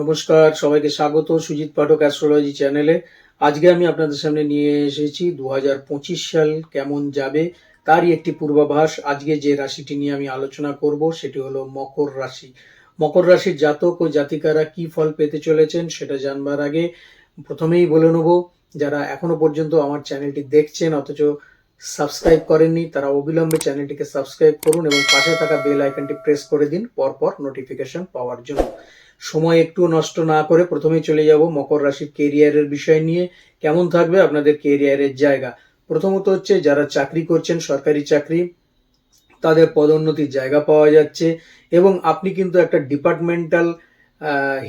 নমস্কার, সবাইকে স্বাগত সুজিত পাঠক অ্যাস্ট্রোলজি চ্যানেলে আজকে আমি আপনাদের সামনে নিয়ে এসেছি দু হাজার পঁচিশ সাল কেমন যাবে, তারই একটি পূর্বাভাস। আজকে যে রাশিটি নিয়ে আমি আলোচনা করব, সেটি হলো মকর রাশি। মকর রাশির জাতক ও জাতিকারা কি ফল পেতে চলেছেন সেটা জানবার আগে প্রথমেই বলে নেব, যারা এখনও পর্যন্ত আমার চ্যানেলটি দেখছেন, অথচ সাবস্ক্রাইব করেননি, তারা অবিলম্বে চ্যানেলটিকে সাবস্ক্রাইব করুন এবং পাশে থাকা বেল আইকনটি প্রেস করে দিন, পরপর নোটিফিকেশন পাওয়ার জন্য। সময় একটু নষ্ট না করে প্রথমেই চলে যাব মকর রাশির কেরিয়ারের বিষয় নিয়ে। কেমন থাকবে আপনাদের কেরিয়ারের জায়গা? প্রথমত হচ্ছে যারা চাকরি করছেন, সরকারি চাকরি, তাদের পদোন্নতির জায়গা পাওয়া যাচ্ছে এবং আপনি কিন্তু একটা ডিপার্টমেন্টাল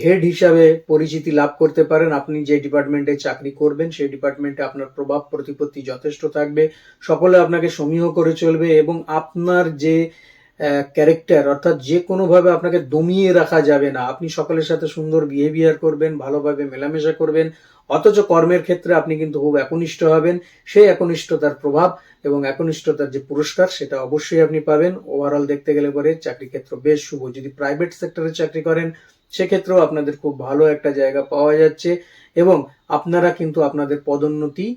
হেড হিসাবে পরিচিতি লাভ করতে পারেন। আপনি যে ডিপার্টমেন্টে চাকরি করবেন, সেই ডিপার্টমেন্টে আপনার প্রভাব প্রতিপত্তি যথেষ্ট থাকবে। সকলে আপনাকে সমীহ করে চলবে এবং আপনার যে ক্যারেক্টার অর্থাৎ যে কোনোভাবে আপনাকে দমিয়ে রাখা যাবে না। আপনি সকলের সাথে সুন্দর বিহেভিয়ার করবেন, ভালোভাবে মেলামেশা করবেন, অথচ কর্মের ক্ষেত্রে আপনি কিন্তু খুব একনিষ্ঠ হবেন। সেই একনিষ্ঠতার প্রভাব এবং একনিষ্ঠতার যে পুরস্কার, সেটা অবশ্যই আপনি পাবেন। ওভারঅল দেখতে গেলে পরে চাকরি ক্ষেত্র বেশ শুভ। যদি প্রাইভেট সেক্টরে চাকরি করেন, সেক্ষেত্রেও আপনাদের খুব ভালো একটা জায়গা পাওয়া যাচ্ছে এবং আপনারা কিন্তু আপনাদের পদোন্নতি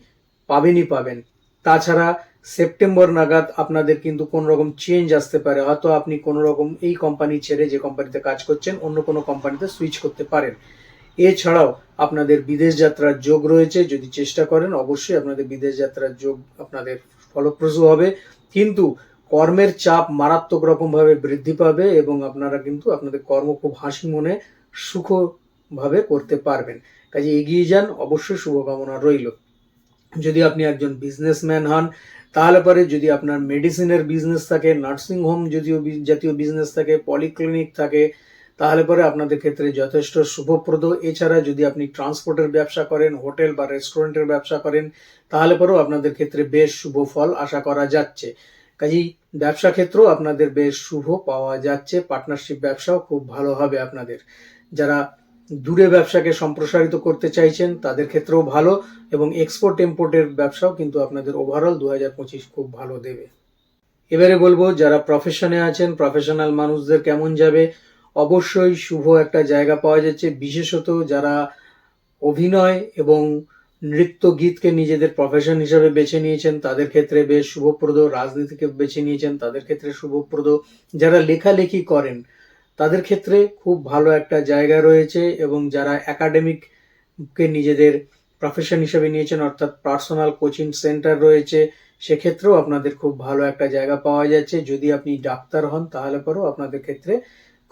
পাবেনই পাবেন। তাছাড়া সেপ্টেম্বর নাগাদ আপনাদের কিন্তু কোন রকম চেঞ্জ আসতে পারে। হয়তো আপনি কোন রকম এই কোম্পানি ছেড়ে যে কোম্পানিতে কাজ করছেন, অন্য কোনো কোম্পানিতে সুইচ করতে পারেন। এছাড়াও আপনাদের বিদেশ যাত্রার যোগ রয়েছে, যদি চেষ্টা করেন, অবশ্যই আপনাদের বিদেশ যাত্রার যোগ আপনাদের ফলপ্রসূ হবে। কিন্তু কর্মের চাপ মারাত্মক রকমভাবে বৃদ্ধি পাবে এবং আপনারা কিন্তু আপনাদের কর্ম খুব হাসি মনে সুখভাবে করতে পারবেন। কাজে এগিয়ে যান, অবশ্যই শুভকামনা রইল। যদি আপনি একজন বিজনেসম্যান হন, তাহলে পরে যদি আপনার মেডিসিনের বিজনেস থাকে নার্সিং হোম যদিও জাতীয় বিজনেস থাকে পলিক্লিনিক থাকে, তাহলে পরে আপনাদের ক্ষেত্রে যথেষ্ট শুভপ্রদ। এছাড়া যদি আপনি ট্রান্সপোর্টের ব্যবসা করেন হোটেল বা রেস্টুরেন্টের ব্যবসা করেন, তাহলে পরেও আপনাদের ক্ষেত্রে বেশ শুভ ফল আশা করা যাচ্ছে। কাজেই ব্যবসা ক্ষেত্রেও আপনাদের বেশ শুভ পাওয়া যাচ্ছে। পার্টনারশিপ ব্যবসাও খুব ভালো হবে আপনাদের। যারা দূরে ব্যবসাকে সম্প্রসারিত করতে চাইছেন, তাদের ক্ষেত্রেও ভালো এবং এক্সপোর্ট ইম্পোর্টের ব্যবসাও কিন্তু আপনাদের ওভারঅল দু হাজার পঁচিশ খুব ভালো দেবে। এবারে বলব, যারা প্রফেশনে আছেন প্রফেশনাল মানুষদের কেমন যাবে? অবশ্যই শুভ একটা জায়গা পাওয়া যাচ্ছে, বিশেষত যারা অভিনয় এবং নৃত্য গীতকে নিজেদের প্রফেশন হিসাবে বেছে নিয়েছেন, তাদের ক্ষেত্রে বেশ শুভপ্রদ, রাজনীতিকে বেছে নিয়েছেন, তাদের ক্ষেত্রে শুভপ্রদ। যারা লেখালেখি করেন তাদের ক্ষেত্রে খুব ভালো একটা জায়গা রয়েছে এবং যারা একাডেমিককে নিজেদের প্রফেশন হিসেবে নিয়েছেন, অর্থাৎ পার্সোনাল কোচিং সেন্টার রয়েছে, সেক্ষেত্রেও আপনাদের খুব ভালো একটা জায়গা পাওয়া যাচ্ছে। যদি আপনি ডাক্তার হন, তাহলে পরেও আপনাদের ক্ষেত্রে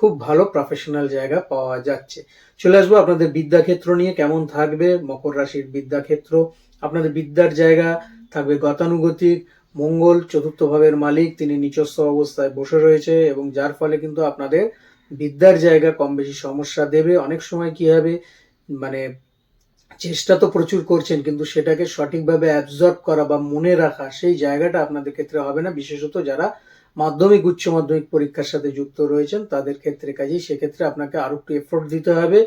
খুব ভালো প্রফেশনাল জায়গা পাওয়া যাচ্ছে। চলে আসব আপনাদের বিদ্যাক্ষেত্র নিয়ে, কেমন থাকবে? মকর রাশির বিদ্যাক্ষেত্র, আপনাদের বিদ্যার জায়গা থাকবে গতানুগতিক, মঙ্গল, চতুর্থ ভাবের মালিক, তিনি নিচস্থ অবস্থায় বসে রয়েছে এবং যার ফলে কিন্তু আপনাদের বিদ্যার জায়গা কম বেশি সমস্যা দেবে। অনেক সময় কি হবে মানে চেষ্টা তো প্রচুর করছেন, কিন্তু সেটাকে সঠিকভাবে অ্যাবজর্ব করা বা মনে রাখা সেই জায়গাটা আপনাদের ক্ষেত্রে হবে না। বিশেষত যারা মাধ্যমিক, উচ্চ মাধ্যমিক পরীক্ষার সাথে যুক্ত রয়েছেন, তাদের ক্ষেত্রে কাজেই সেক্ষেত্রে আপনাকে আরও একটু এফোর্ট দিতে হবে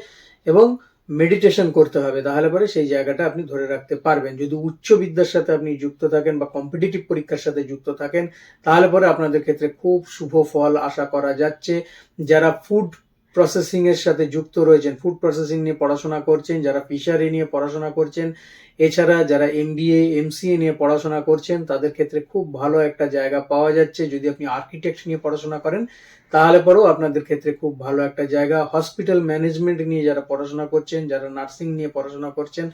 এবং মেডিটেশন করতে হবে, তাহলে পরে সেই জায়গাটা আপনি ধরে রাখতে পারবেন। যদি উচ্চ বিদ্যার সাথে আপনি যুক্ত থাকেন বা কম্পিটিটিভ পরীক্ষার সাথে যুক্ত থাকেন, তাহলে পরে আপনাদের ক্ষেত্রে খুব শুভ ফল আশা করা যাচ্ছে। যারা ফুড প্রসেসিং এর সাথে যুক্ত রয়েছেন ফুড প্রসেসিং নিয়ে পড়াশোনা করছেন, যারা ফিশারি নিয়ে পড়াশোনা করছেন, এছাড়া যারা এমবিএ এমসিএ নিয়ে পড়াশোনা করছেন, তাদের ক্ষেত্রে খুব ভালো একটা জায়গা পাওয়া যাচ্ছে। যদি আপনি আর্কিটেক্ট নিয়ে পড়াশোনা করেন, তাহলে পরেও আপনাদের ক্ষেত্রে খুব ভালো একটা জায়গা। হসপিটাল ম্যানেজমেন্ট নিয়ে যারা পড়াশোনা করছেন, যারা নার্সিং নিয়ে পড়াশোনা করছেন,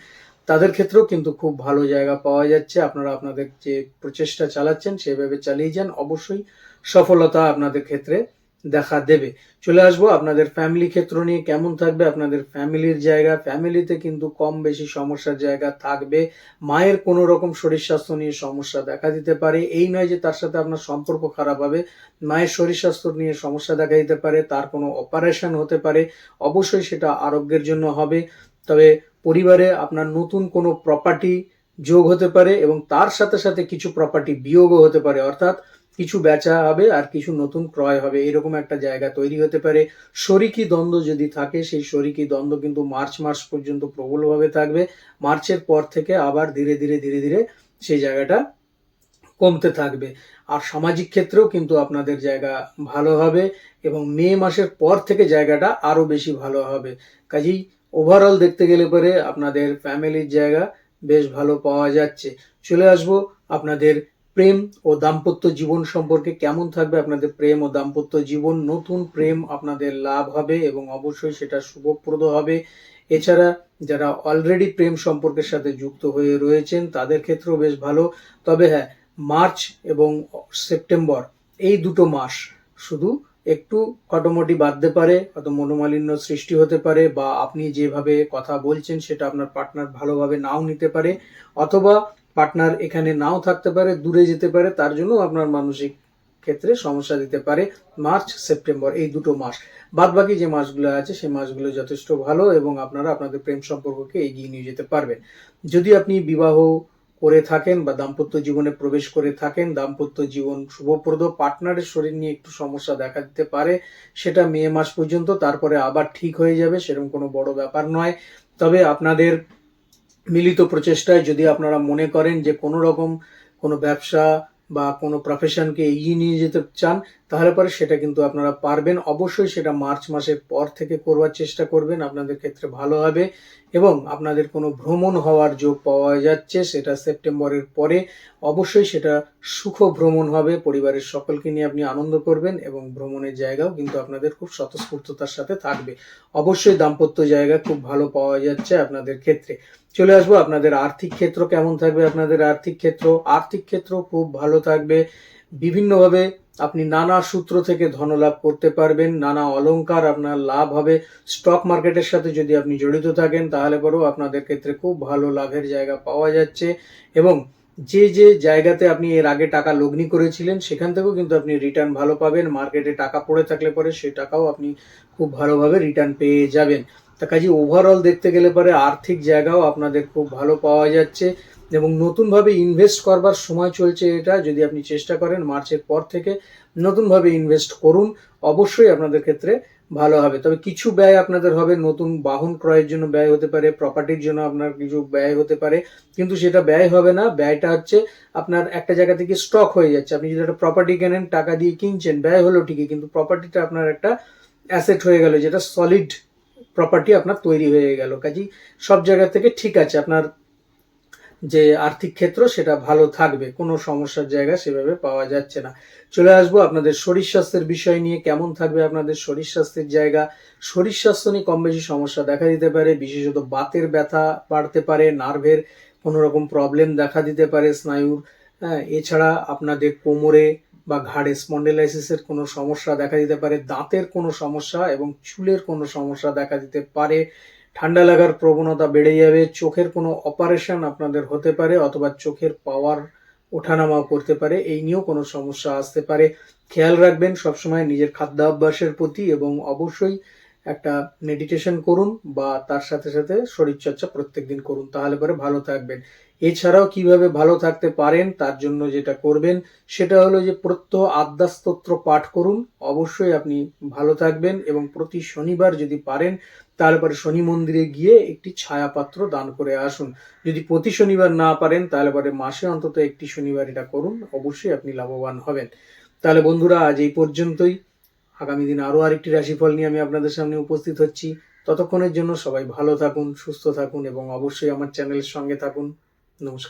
তাদের ক্ষেত্রেও কিন্তু খুব ভালো জায়গা পাওয়া যাচ্ছে। আপনারা আপনাদের যে প্রচেষ্টা চালাচ্ছেন, সেভাবে চালিয়ে যান। অবশ্যই সফলতা আপনাদের ক্ষেত্রে দেখা দেবে। চলে আসব আপনাদের ফ্যামিলি ক্ষেত্র নিয়ে, কেমন থাকবে আপনাদের ফ্যামিলির জায়গা? ফ্যামিলিতে কিন্তু কম বেশি সমস্যার জায়গা থাকবে। মায়ের কোনো রকম শরীর স্বাস্থ্য নিয়ে সমস্যা দেখা দিতে পারে। এই নয় যে তার সাথে আপনার সম্পর্ক খারাপ হবে। মায়ের শরীর স্বাস্থ্য নিয়ে সমস্যা দেখা দিতে পারে, তার কোনো অপারেশন হতে পারে। অবশ্যই সেটা আরোগ্যের জন্য হবে। তবে পরিবারে আপনার নতুন কোনো প্রপার্টি যোগ হতে পারে এবং তার সাথে সাথে কিছু প্রপার্টি বিয়োগও হতে পারে। অর্থাৎ কিছু বেচা হবে আর কিছু নতুন ক্রয় হবে, এরকম একটা জায়গা তৈরি হতে পারে। শরিকি দ্বন্দ্ব যদি থাকে, সেই শরিকি দ্বন্দ্ব কিন্তু মার্চ মাস পর্যন্ত প্রবলভাবে থাকবে। মার্চের পর থেকে আবার ধীরে ধীরে ধীরে ধীরে সেই জায়গাটা কমতে থাকবে। আর সামাজিক ক্ষেত্রেও কিন্তু আপনাদের জায়গা ভালো হবে এবং মে মাসের পর থেকে জায়গাটা আরও বেশি ভালো হবে। কাজেই ওভারঅল দেখতে গেলে পরে আপনাদের ফ্যামিলির জায়গা বেশ ভালো পাওয়া যাচ্ছে। চলে আসব আপনাদের প্রেম ও দাম্পত্য জীবন সম্পর্কে কেমন থাকবে আপনাদের প্রেম ও দাম্পত্য জীবন? নতুন প্রেম আপনাদের লাভ হবে এবং অবশ্যই সেটা শুভপ্রদ হবে। এছাড়া যারা অলরেডি প্রেম সম্পর্কের সাথে যুক্ত হয়ে রয়েছেন, তাদের ক্ষেত্রেও বেশ ভালো। তবে হ্যাঁ মার্চ এবং সেপ্টেম্বর, এই দুটো মাস শুধু একটু কটমটি বাঁধতে পারে, হয়তো মনোমালিন্য সৃষ্টি হতে পারে বা আপনি যেভাবে কথা বলছেন সেটা আপনার পার্টনার ভালোভাবে নাও নিতে পারে। অথবা পার্টনার এখানে নাও থাকতে পারে, দূরে যেতে পারে, তার জন্য আপনার মানসিক ক্ষেত্রে সমস্যা দিতে পারে মার্চ, সেপ্টেম্বর, এই দুটো মাস। বাদ বাকি যে মাসগুলো আছে, সেই মাসগুলো যথেষ্ট ভালো এবং আপনারা আপনাদের প্রেম সম্পর্ককে এগিয়ে নিয়ে যেতে পারবেন। যদি আপনি বিবাহ করে থাকেন বা দাম্পত্য জীবনে প্রবেশ করে থাকেন, দাম্পত্য জীবন শুভপ্রদ, পার্টনারের শরীর নিয়ে একটু সমস্যা দেখা দিতে পারে, সেটা মে মাস পর্যন্ত, তারপরে আবার ঠিক হয়ে যাবে, সেরকম কোনো বড় ব্যাপার নয়। তবে আপনাদের মিলিত প্রচেষ্টায় যদি আপনারা মনে করেন যে কোনো রকম কোনো ব্যবসা বা কোনো প্রফেশনকে এগিয়ে নিয়ে যেতে চান তাহলে পরে সেটা কিন্তু আপনারা পারবেন। অবশ্যই সেটা মার্চ মাসের পর থেকে করবার চেষ্টা করবেন, আপনাদের ক্ষেত্রে ভালো হবে এবং আপনাদের কোনো ভ্রমণ হওয়ার যোগ পাওয়া যাচ্ছে সেটা সেপ্টেম্বরের পরে। অবশ্যই সেটা সুখ ভ্রমণ হবে, পরিবারের সকলকে নিয়ে আপনি আনন্দ করবেন এবং ভ্রমণের জায়গাও কিন্তু আপনাদের খুব স্বতঃস্ফূর্ততার সাথে থাকবে। অবশ্যই দাম্পত্য জায়গা খুব ভালো পাওয়া যাচ্ছে আপনাদের ক্ষেত্রে। চলে আসব আপনাদের আর্থিক ক্ষেত্র কেমন থাকবে আপনাদের আর্থিক ক্ষেত্র? আর্থিক ক্ষেত্র খুব ভালো থাকবে। বিভিন্নভাবে আপনি নানা সূত্র থেকে ধনলাভ করতে পারবেন, নানা অলংকার আপনার লাভ হবে। স্টক মার্কেটের সাথে যদি আপনি জড়িত থাকেন, তাহলে পরেও আপনাদের ক্ষেত্রে খুব ভালো লাভের জায়গা পাওয়া যাচ্ছে। এবং যে যে জায়গাতে আপনি এর আগে টাকা লগ্নি করেছিলেন, সেখান থেকেও কিন্তু আপনি রিটার্ন ভালো পাবেন। মার্কেটে টাকা পড়ে থাকলে পরে সেই টাকাও আপনি খুব ভালোভাবে রিটার্ন পেয়ে যাবেন। তা কাজে ওভারঅল দেখতে গেলে পরে আর্থিক জায়গাও আপনাদের খুব ভালো পাওয়া যাচ্ছে। এবং নতুনভাবে ইনভেস্ট করবার সময় চলছে এটা, যদি আপনি চেষ্টা করেন মার্চের পর থেকে নতুনভাবে ইনভেস্ট করুন, অবশ্যই আপনাদের ক্ষেত্রে ভালো হবে। তবে কিছু ব্যয় আপনাদের হবে, নতুন বাহন ক্রয়ের জন্য ব্যয় হতে পারে প্রপার্টির জন্য আপনার কিছু ব্যয় হতে পারে, কিন্তু সেটা ব্যয় হবে না। ব্যয়টা হচ্ছে আপনার একটা জায়গা থেকে স্টক হয়ে যাচ্ছে। আপনি যদি একটা প্রপার্টি কেনেন, টাকা দিয়ে কিনছেন, ব্যয় হলো ঠিকই, কিন্তু প্রপার্টিটা আপনার একটা অ্যাসেট হয়ে গেল, যেটা সলিড প্রপার্টি আপনার তৈরি হয়ে গেল। কাজেই সব জায়গা থেকে ঠিক আছে, আপনার যে আর্থিক ক্ষেত্র সেটা ভালো থাকবে, কোনো সমস্যার জায়গা সেভাবে পাওয়া যাচ্ছে না। চলে আসব আপনাদের শরীর স্বাস্থ্যের বিষয় নিয়ে, কেমন থাকবে আপনাদের শরীর স্বাস্থ্যের জায়গা? শরীর স্বাস্থ্য নিয়ে কম বেশি সমস্যা দেখা দিতে পারে, বিশেষত বাতের ব্যথা বাড়তে পারে, নার্ভের কোনো রকম প্রবলেম দেখা দিতে পারে, স্নায়ুর হ্যাঁ এছাড়া আপনাদের কোমরে বা ঘাড়ে স্পন্ডেলাইসিসের কোনো সমস্যা দেখা দিতে পারে, দাঁতের কোনো সমস্যা এবং চুলের কোনো সমস্যা দেখা দিতে পারে ঠান্ডা লাগার প্রবণতা বেড়ে যাবে, চোখের কোনো অপারেশন আপনাদের হতে পারে অথবা চোখের পাওয়ার ওঠানামাও করতে পারে, এই নিয়েও কোনো সমস্যা আসতে পারে। খেয়াল রাখবেন, সবসময় নিজের খাদ্যাভ্যাসের প্রতি এবং অবশ্যই একটা মেডিটেশন করুন বা তার সাথে সাথে শরীরচর্চা প্রত্যেক দিন করুন, তাহলে পরে ভালো থাকবেন। এছাড়াও কীভাবে ভালো থাকতে পারেন, তার জন্য যেটা করবেন, সেটা হলো যে প্রত্যহ আদ্যাস্তোত্র পাঠ করুন। অবশ্যই আপনি ভালো থাকবেন এবং প্রতি শনিবার যদি পারেন, তাহলে পরে শনি মন্দিরে গিয়ে একটি ছায়াপাত্র দান করে আসুন। যদি প্রতি শনিবার না পারেন, তাহলে পরে মাসে অন্তত একটি শনিবার এটা করুন, অবশ্যই আপনি লাভবান হবেন। তাহলে বন্ধুরা, আজ এই পর্যন্তই। আগামী দিন আরও আরেকটি রাশিফল নিয়ে আমি আপনাদের সামনে উপস্থিত হচ্ছি। ততক্ষণের জন্য সবাই ভালো থাকুন, সুস্থ থাকুন এবং অবশ্যই আমার চ্যানেলের সঙ্গে থাকুন। নমস্কার।